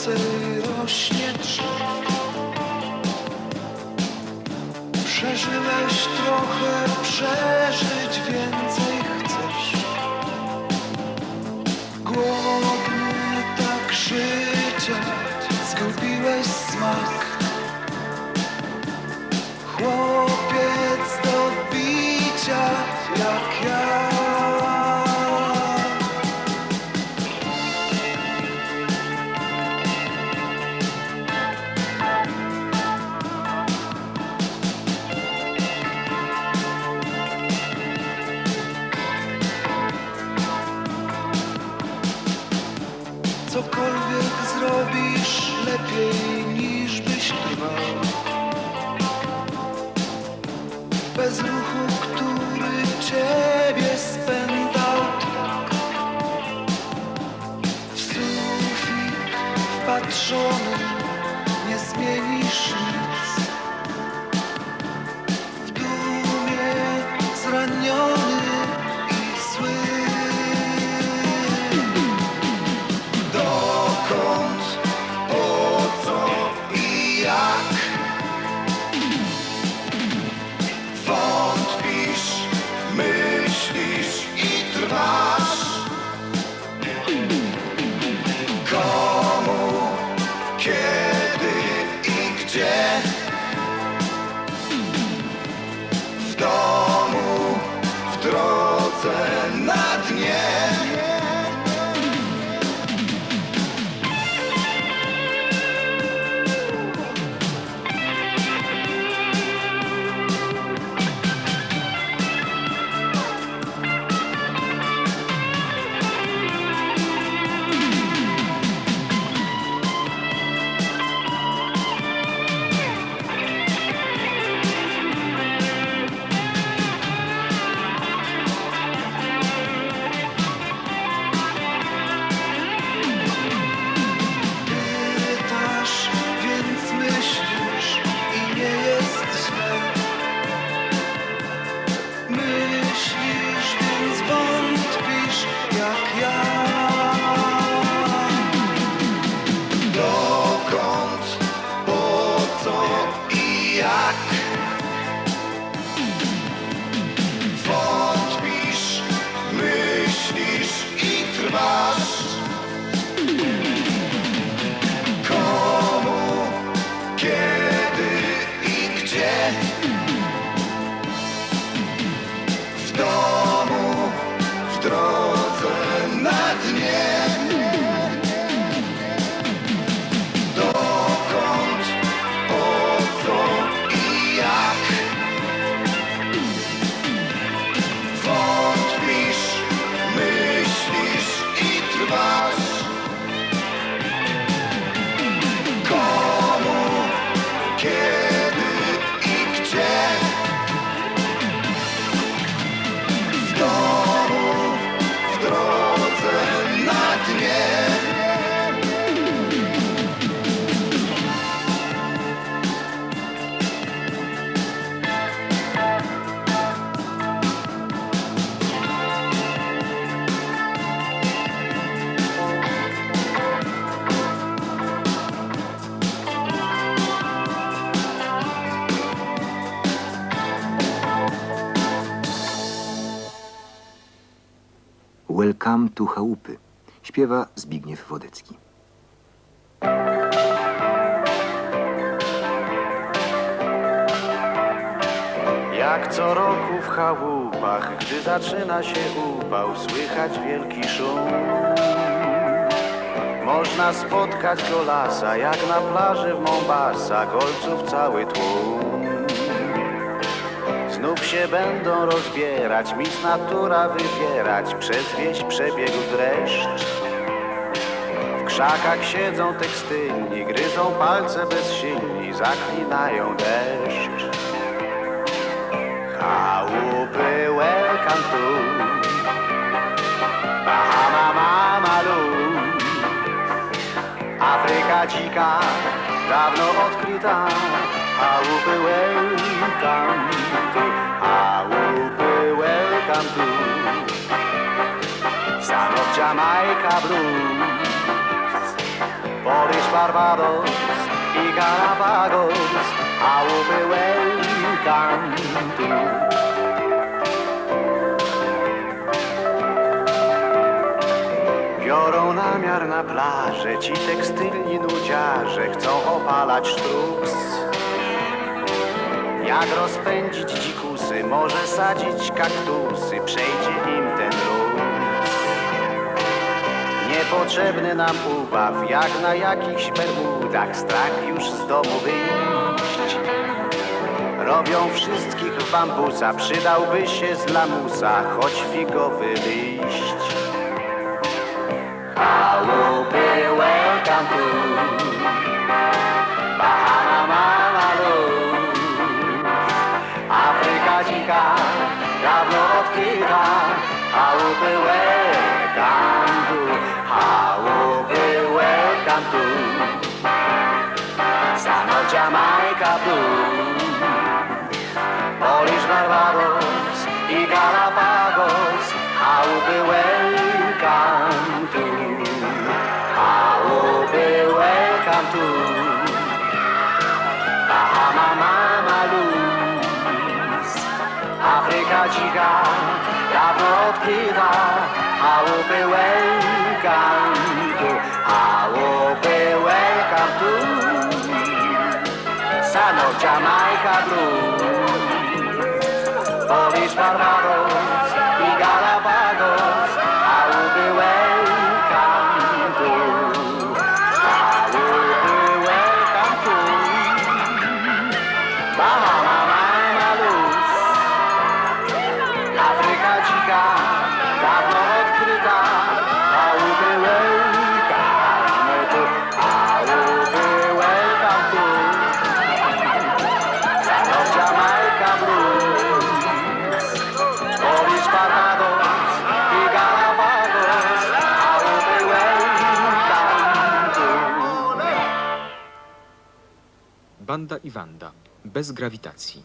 więcej rośnie drzew. Przeżyłeś trochę, przeżyć więcej сторону не смелишь. I Welcome to Chałupy. Śpiewa Zbigniew Wodecki. Jak co roku w chałupach, gdy zaczyna się upał, słychać wielki szum. Można spotkać golasa, jak na plaży w Mombasa, golców cały tłum. Znów się będą rozbierać, mis natura wywierać, przez wieś przebiegł dreszcz. W krzakach siedzą tekstylni, gryzą palce bezsilni, zaklinają deszcz. Chałupy, welcome to Bahama, Mamalu Afryka dzika, dawno odkryta Chałupy, welcome to Chałupy, welcome to Son of Jamaica Blues Polish Barbados i Galapagos, a łupy welcome to. Biorą namiar na plażę, ci tekstylni nudziarze chcą opalać sztruks. Jak rozpędzić dzikusy, może sadzić kaktusy, przejdzie im ten ruch. Niepotrzebny nam ubaw, jak na jakichś bermudach, strach już z domu wyjść. Robią wszystkich w bambusa, przydałby się z lamusa, choć figowy liść. Welcome to Bahama Blues, Polish Barbados i Galapagos, chałupy welcome to, chałupy welcome to. Bahama Mama Luz Afryka dzika, dawno odkryta Chałupy welcome Jamaica Blue. Polish barbarous. Banda i Wanda. Bez grawitacji.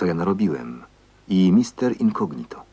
Co ja narobiłem i Mister Incognito.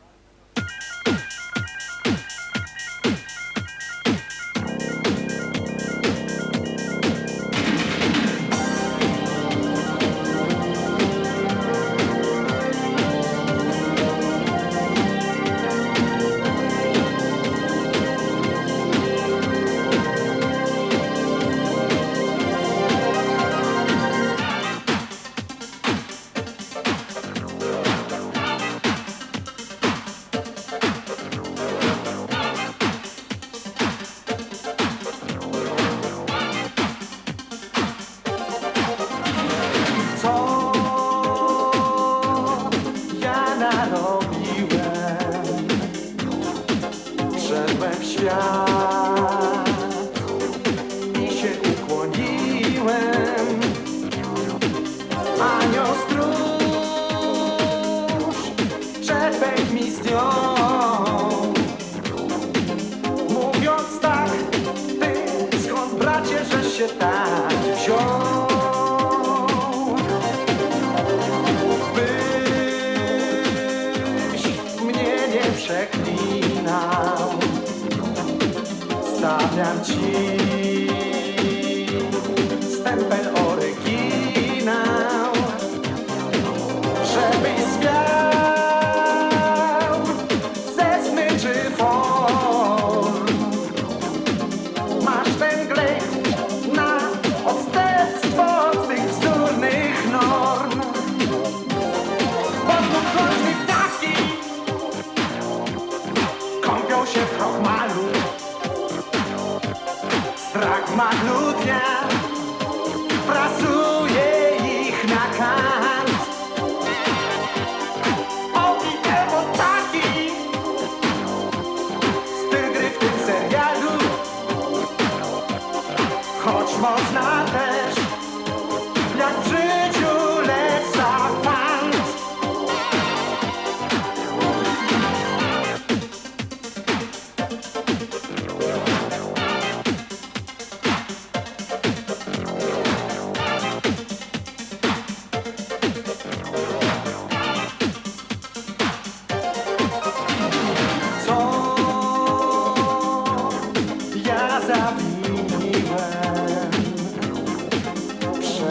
Stawiam ci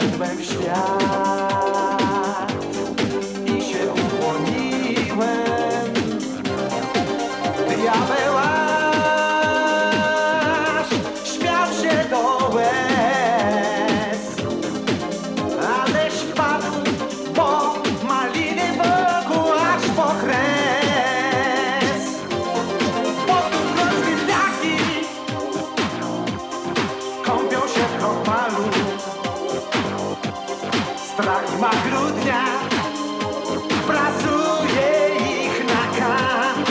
Byłem świat. strajma grudnia prasuje ich na kant.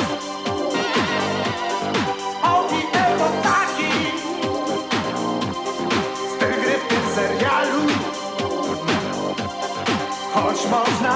Oni epo taki, styl gry w tym serialu, choć można